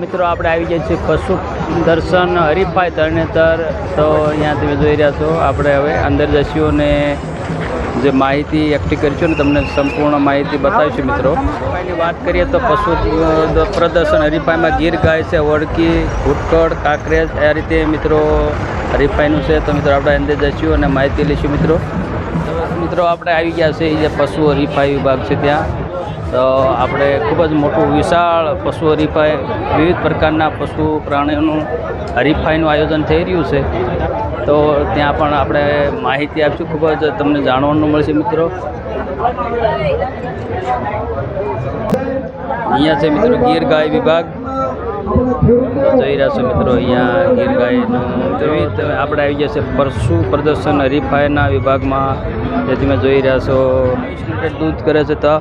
મિત્રો, આપણે આવી ગયા છીએ પશુ દર્શન હરીફાઈ તરણેતર. તો અહીંયા તમે જોઈ રહ્યા છો, આપણે હવે અંદર જઈશું અને જે માહિતી એકઠી કરીશું ને તમને સંપૂર્ણ માહિતી બતાવીશું, મિત્રો. એની વાત કરીએ તો પશુ પ્રદર્શન હરીફાઈમાં ગીર ગાય છે વડકી ભૂટકડ કાંકરેજ, આ રીતે મિત્રો હરીફાઈનું છે. તો મિત્રો, આપણે અંદર જઈશું અને માહિતી લઈશું, મિત્રો. મિત્રો, આપણે આવી ગયા છે એ જે પશુ હરીફાઈ વિભાગ છે ત્યાં. તો આપણે ખૂબ જ મોટું વિશાળ પશુ હરીફાઈ, વિવિધ પ્રકારના પશુ પ્રાણીઓનું હરીફાઈનું આયોજન થઈ રહ્યું છે. તો ત્યાં પણ આપણે માહિતી આપીશું. ખૂબ જ તમને જાણવાનું મળશે મિત્રો. અહીંયા છે મિત્રો ગીર ગાય વિભાગ. જોઈ રહ્યા છો મિત્રો અહીંયા ગીર ગાયનું વિવિધ આપણે આવી ગયા છે પશુ પ્રદર્શન હરીફાઈના વિભાગમાં? જે તમે જોઈ રહ્યા છો. દૂધ કરે છે તો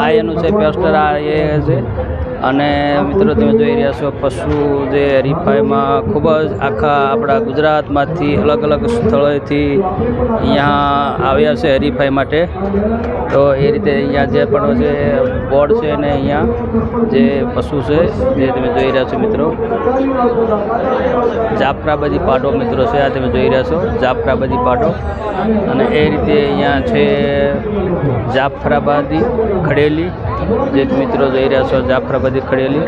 આ એનું છે પેસ્ટર આ એ છે. અને મિત્રો, તમે જોઈ રહ્યા છો, પશુ જે હરીફાઈમાં ખૂબ જ આખા આપણા ગુજરાતમાંથી અલગ અલગ સ્થળોએથી અહીંયા આવ્યા છે હરીફાઈ માટે. તો એ રીતે અહીંયા જે પણ જે બોર્ડ છે ને અહીંયા જે પશુ છે જે તમે જોઈ રહ્યા છો મિત્રો. જાફરાબાદી પાડો મિત્રો છે, આ તમે જોઈ રહ્યા છો, જાફરાબાદી પાડો. અને એ રીતે અહીંયા છે જાફરાબાદી ખડેલી જે મિત્રો જોઈ રહ્યા છો, જાફરાબાદી ખડેલી.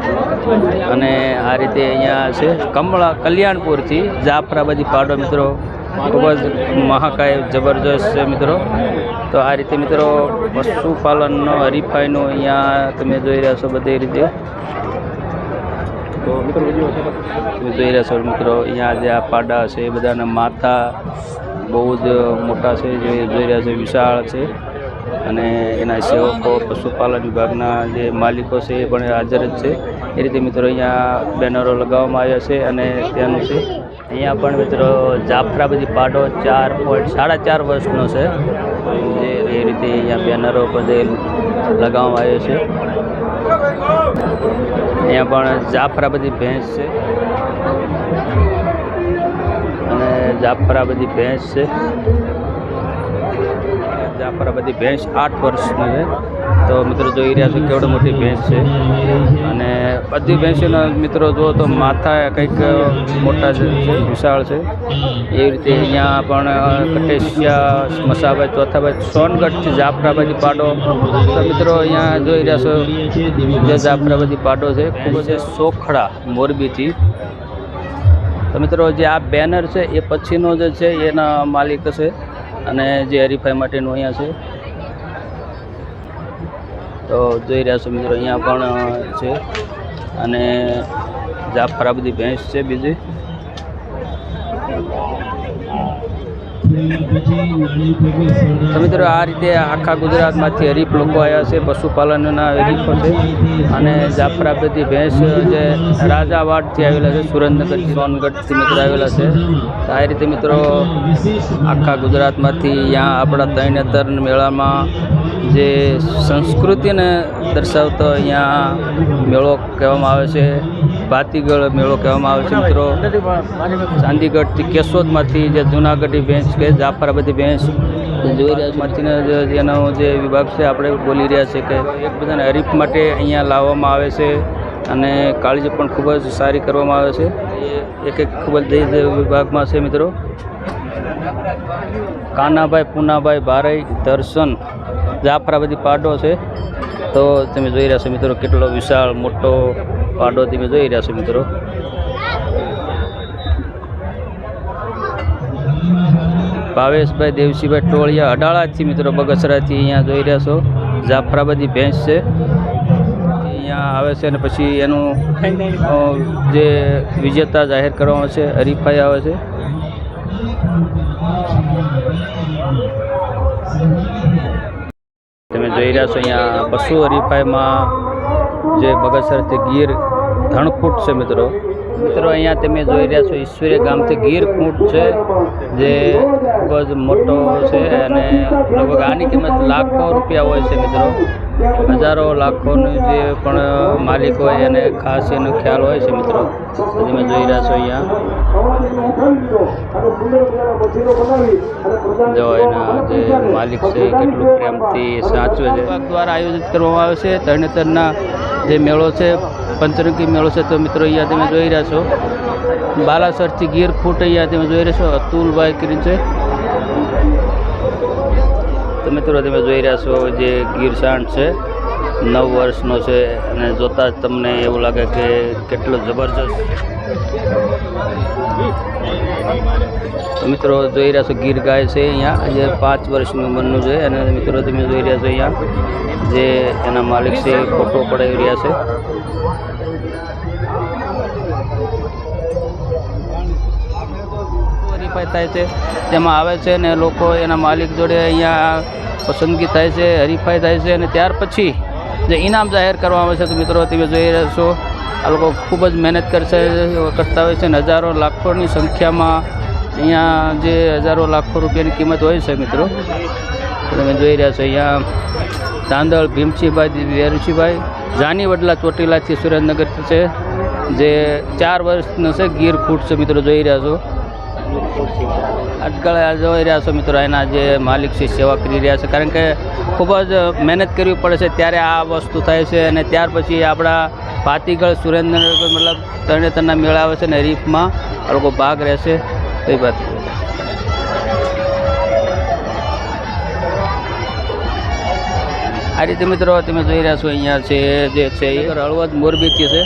અને આ રીતે અહીંયા છે કમળા કલ્યાણપુરથી જાફરાબાદી પાડો મિત્રો. ખૂબ જ મહાકાય, જબરજસ્ત છે મિત્રો. તો આ રીતે મિત્રો પશુપાલનનો, હરીફાઈનો અહીંયા તમે જોઈ રહ્યા છો બધી રીતે. તમે જોઈ રહ્યા છો મિત્રો, અહીંયા જે આ પાડા છે, એ બધાના માથા બહુ જ મોટા છે જોઈ રહ્યા છે, વિશાળ છે. અને એના સેવકો, પશુપાલન વિભાગના જે માલિકો છે એ પણ હાજર જ છે. એ રીતે મિત્રો અહીંયા બેનરો લગાવવામાં આવ્યા છે અને ત્યાંનું છે. અહીંયા પણ મિત્રો જાફરાબાદી પાડો ચાર પોઈન્ટ સાડા ચાર વર્ષનો છે. જે એ રીતે અહીંયા બેનરો બધે લગાવવામાં આવ્યો છે. અહીંયા પણ જાફરાબાદી ભેંસ છે. અને જાફરાબાદી ભેંસ છે. જાફરાબાદી ભેંસ આઠ વર્ષની છે. તો મિત્રો જોઈ રહ્યા છો કેવડી મોટી ભેંસ છે. અને બધી ભેંસોના મિત્રો જુઓ તો માથા કંઈક મોટા છે છે, વિશાળ છે. એવી રીતે અહીંયા પણ કટેશિયા મસાભાઈ ચોથાભાઈ સોનગઢથી જાફરાબાદી પાડો. તો મિત્રો અહીંયા જોઈ રહ્યા છો જે જાફરાબાદી પાડો છે ખૂબ જ સોખડા મોરબીથી. તો મિત્રો જે આ બેનર છે એ પછીનો જે છે એના માલિક છે. અને જે હરીફાઈ માટેનું અહીંયા છે. તો જોઈ રહ્યા છો મિત્રો, અહીંયા પણ છે. અને જાફરા બધી ભેંસ છે બીજી. તો મિત્રો આ રીતે આખા ગુજરાતમાંથી હરીફ લોકો આવ્યા છે, પશુપાલનના હરીફો છે અને જાફરાબાદી ભેંસ જે રાજાવાડથી આવેલા છે સુરેન્દ્રનગરથી સોનગઢથી મિત્રો આવેલા છે. તો આ રીતે મિત્રો આખા ગુજરાતમાંથી અહીંયા આપણા તૈનેતર મેળામાં જે સંસ્કૃતિને દર્શાવતો અહીંયા મેળો કહેવામાં આવે છે. ભાતીગળ મેળો કહેવામાં આવે છે, મિત્રો. ચાંદીગઢથી કેશોદમાંથી જે જૂનાગઢની ભેંસ કે જાફરાબાદી ભેંસ જોઈ માંથી જેનો જે વિભાગ છે, આપણે બોલી રહ્યા છે કે એકબીજાને હરીફ માટે અહીંયા લાવવામાં આવે છે અને કાળજી પણ ખૂબ જ સારી કરવામાં આવે છે. એક એક ખૂબ જ વિભાગમાં છે, મિત્રો. કાનાભાઈ, પૂનાભાઈ ભારાઈ દર્શન, જાફરાબાદી પાડો છે. તો તમે જોઈ રહ્યા છો, મિત્રો, કેટલો વિશાળ, મોટો પાડો તમે જોઈ રહ્યા છો મિત્રો. ભાવેશભાઈ દેવસીભાઈ ટોળિયા અડાળાથી મિત્રો બગસરાથી અહીંયા જોઈ રહ્યા છો. જાફરાબાદી ભેંસ છે. અહીંયા આવે છે અને પછી એનું જે વિજેતા જાહેર કરવામાં છે, હરીફાઈ આવે છે. તમે જોઈ રહ્યા છો અહીંયા પશુ હરીફાઈમાં જે બગસરથી ગીર ધણકૂટ છે મિત્રો. મિત્રો, અહીંયા તમે જોઈ રહ્યા છો ઈશ્વરીય ગામથી ગીર ખૂંટ છે, જે ખૂબ જ મોટો છે અને લગભગ આની કિંમત લાખો રૂપિયા હોય છે મિત્રો. હજારો લાખોનું જે પણ માલિક હોય એને ખાસ એનો ખ્યાલ હોય છે મિત્રો. તમે જોઈ રહ્યા છો અહીંયા. જો એના જે માલિક છે કેટલું પ્રેમથી સાચવે છે. દ્વારા આયોજિત કરવામાં આવે છે. તરણેતરના જે મેળો છે, પંચરંગી મેળો છે, તો મિત્રો અહીંયા તમે જોઈ રહ્યા છો. બાલાસરથી ગીર ફૂટ અહીંયા તમે જોઈ રહ્યા છો, અતુલભાઈ કરીને છે. તો મિત્રો તમે જોઈ રહ્યા છો જે ગીર સાંઠ છે, નવ વર્ષનો છે અને જોતાં જ તમને એવું લાગે કે કેટલો જબરજસ્ત તો મિત્રો જોઈ રહ્યા છો, ગીર ગાય છે અહીંયા. જે પાંચ વર્ષની ઉંમરનું છે અને મિત્રો તમે જોઈ રહ્યા છો અહીંયા જે એના માલિક છે, ફોટો પડાવી રહ્યા છે. વેરીફાઈ થાય છે. તેમાં આવે છે ને લોકો એના માલિક જોડે અહીંયા પસંદગી થાય છે હરીફાઈ થાય છે અને ત્યાર પછી જે ઇનામ જાહેર કરવામાં આવે છે, તો મિત્રો તમે જોઈ રહ્યા છો, આ લોકો ખૂબ જ મહેનત કરશે, કરતા હોય છે અને હજારો, લાખોની સંખ્યામાં અહીંયા જે હજારો લાખો રૂપિયાની કિંમત હોય છે મિત્રો. તમે જોઈ રહ્યા છો અહીંયા તાંદળ ભીમસિંહભાઈ વેરુસિંહભાઈ જાની વડલા ચોટીલાથી સુરેન્દ્રનગરથી છે. જે ચાર વર્ષનો છે, ગીર ફૂટ છે મિત્રો, જોઈ રહ્યા છો. આજકાલ જોઈ રહ્યા છો મિત્રો, એના જે માલિક છે, સેવા કરી રહ્યા છે. કારણ કે ખૂબ જ મહેનત કરવી પડે છે, ત્યારે આ વસ્તુ થાય છે. અને ત્યાર પછી આપણા પાતીગળ સુરેન્દ્રનગર, મતલબ તરણેતરના મેળા આવે છે ને, રીફમાં, આ લોકો ભાગ રહેશે. કઈ વાત આ રીતે મિત્રો તમે જોઈ રહ્યા છો અહીંયા છે જે છે એ. હળવદ મોરબીથી છે.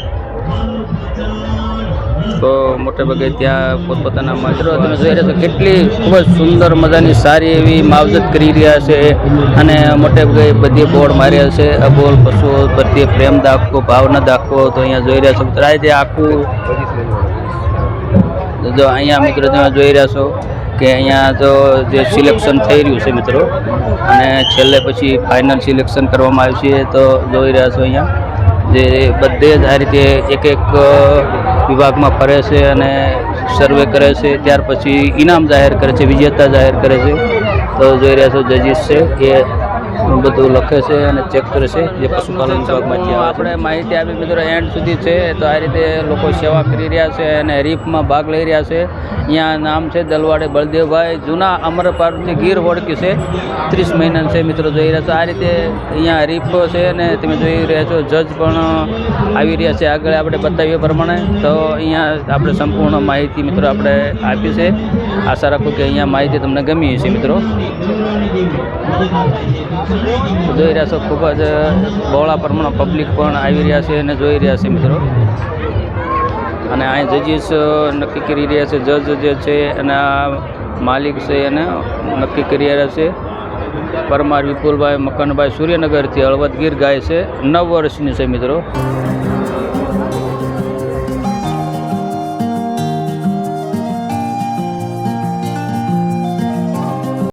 તો મોટે ભાગે ત્યાં પોતપોતાના મિત્રો તમે જોઈ રહ્યા છો કેટલી ખૂબ જ સુંદર મજાની સારી એવી માવજત કરી રહ્યા છે અને મોટે ભાગે બધી બોર્ડ માર્યા છે. અબોલ પશુઓ પ્રત્યે પ્રેમ દાખવો ભાવના દાખવો તો અહીંયા જોઈ રહ્યા છો. મિત્રો આ રીતે આખું જો અહીંયા મિત્રો તમે જોઈ રહ્યા છો કે અહીંયા તો જે સિલેક્શન થઈ રહ્યું છે મિત્રો અને છેલ્લે પછી ફાઇનલ સિલેક્શન કરવામાં આવ્યું છે તો જોઈ રહ્યા છો અહીંયા જે બધે જ આ રીતે એક એક વિભાગમાં ફરે છે અને સર્વે કરે છે ત્યાર પછી ઇનામ જાહેર કરે છે વિજેતા જાહેર કરે છે. તો જોઈ રહ્યા છો જજીસ છે બધું લખે છે અને ચેક કરે છે જે પશુપાલન વિભાગમાંથી આપણે માહિતી આપી મિત્રો એન્ડ સુધી છે. તો આ રીતે લોકો સેવા કરી રહ્યા છે અને રીફમાં ભાગ લઈ રહ્યા છે. અહીંયા નામ છે દલવાડે બળદેવભાઈ. જૂના અમરપારથી ગીર વળકી છે. ત્રીસ મહિના છે મિત્રો જોઈ રહ્યા છો. આ રીતે અહીંયા રીફ છે અને તમે જોઈ રહ્યા છો જજ પણ આવી રહ્યા છે. આગળ આપણે બતાવીએ પ્રમાણે. તો અહીંયા આપણે સંપૂર્ણ માહિતી મિત્રો આપણે આપી છે. આશા રાખું કે અહીંયા માહિતી તમને ગમી હશે મિત્રો. જોઈ રહ્યા છો, ખૂબ જ બહોળા પ્રમાણમાં પબ્લિક પણ આવી રહ્યા છે અને જોઈ રહ્યા છે મિત્રો. અને અહીં જજીસ નક્કી કરી રહ્યા છે, જજ જે છે એના માલિક છે એને નક્કી કરી રહ્યા છે. પરમાર વિપુલભાઈ મકનભાઈ સૂર્યનગરથી હળવદ ગીર ગાય છે, નવ વર્ષની છે મિત્રો.